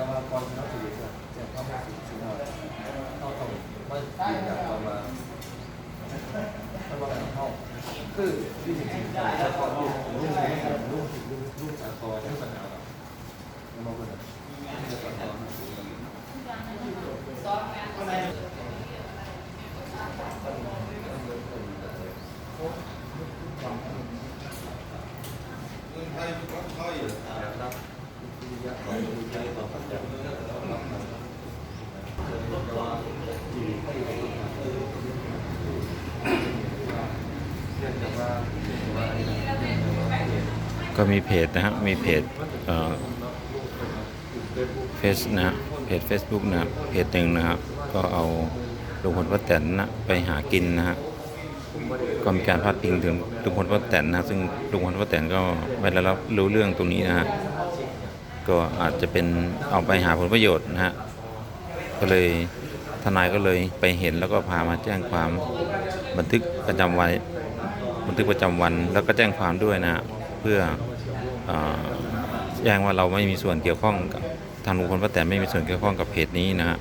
แต่ว่าก่อนที่เราจะเจะจะเข้ามาสู่ชีวิตเราเราต้องมายืนยันเรามาถ้าว่าเราเข้าคือที่จริงๆเราจะขอลูกลูกลูกลูกลูกสาครที่ปัญหาเราเรามาคนละจะปัญหารับวิทยาของวิจัยต่อปัจจัยรับมาแต่ว่าที่ให้เราเนื่องจากว่าว่า ก็มีเพจนะฮะมีเพจเฟซนะ เพจ Facebook นะเพจหนึ่งนะครับ ก็เอาลุงพลป้าแตนนะไปหากินนะฮะก็มีการพาดพิงถึงลุงพลป้าแตนนะ ซึ่งลุงพลป้าแตนก็ไม่ได้รับรู้เรื่องตรงนี้นะฮะก็อาจจะเป็นเอาไปหาผลประโยชน์นะฮะก็เลยทนายก็เลยไปเห็นแล้วก็พามาแจ้งความบันทึกประจำวันบันทึกประจำวันแล้วก็แจ้งความด้วยนะฮะ เพื่ออแจ้งว่าเราไม่มีส่วนเกี่ยวข้องกับทางลุงพลป้าแตนไม่มีส่วนเกี่ยวข้องกับเพจนี้นะฮะ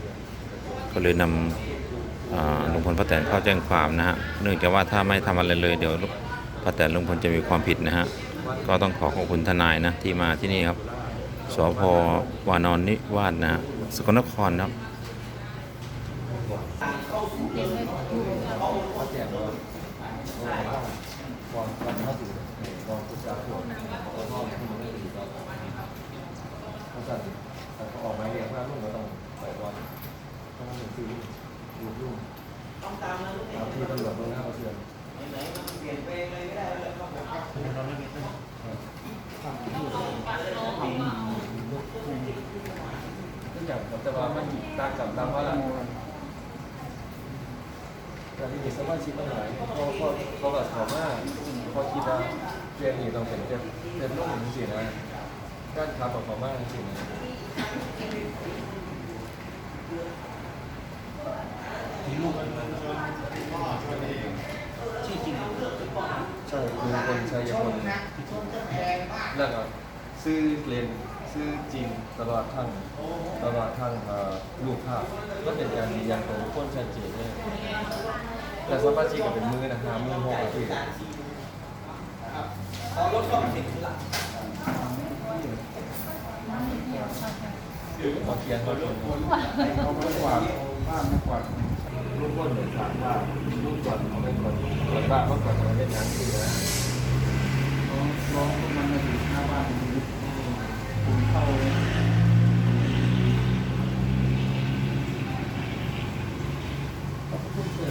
ก็เลยนำลุงพลป้าแตนเข้าแจ้งความนะฮะเนื่องจากว่าถ้าไม่ทำอะไรเลยเดี๋ยวป้าแตนลุงพลจะมีความผิดนะฮะก็ต้องขอขอบคุณทนายนะที่มาที่นี่ครับสพวานอนนิวาสนะฮะสกลนครครับ สั่งแต่เขาออกมาเรียกว่าลูกเราต้องไปก่อนต้องหนึ่งคือลูกลูกต้องตามที่ตำรวจเมืองหน้าเขาเชื่อทุกอย่างผมจะว่ามันต่างกับตามว่าแต่ที่มีสมาชิกตั้งหลายเขาเขาเขาแบบถามว่าเขาคิดว่าเรียนนี่ต้องเป็นเรียนเรียนลูกจริงๆนะ ก้ารทำแบบความากจริงๆนะที่ลูกชื่อจริงใช่คือคนชัยพลแล้วก็ซื้อเรียนซื้อจริงตลอดทั้งตลอดทั้งรูปภาพก็เป็นการยืนยันของคนชัดเจนเลยแต่สมาชิกก็เป็นมือนะฮะมือหกอาทิตย์มาเขียน มาเขียนเขาไม่กวาดบ้านไม่กวาดรูปก้นเหมือนถามว่ารูปก่อนเขาเป็นคนก่อนว่าเมื่อก่อนเขาเป็นหนังคือนะร้องมันมาอยู่หน้าบ้านคุณเข้าเลยเขาพูดเพื่อ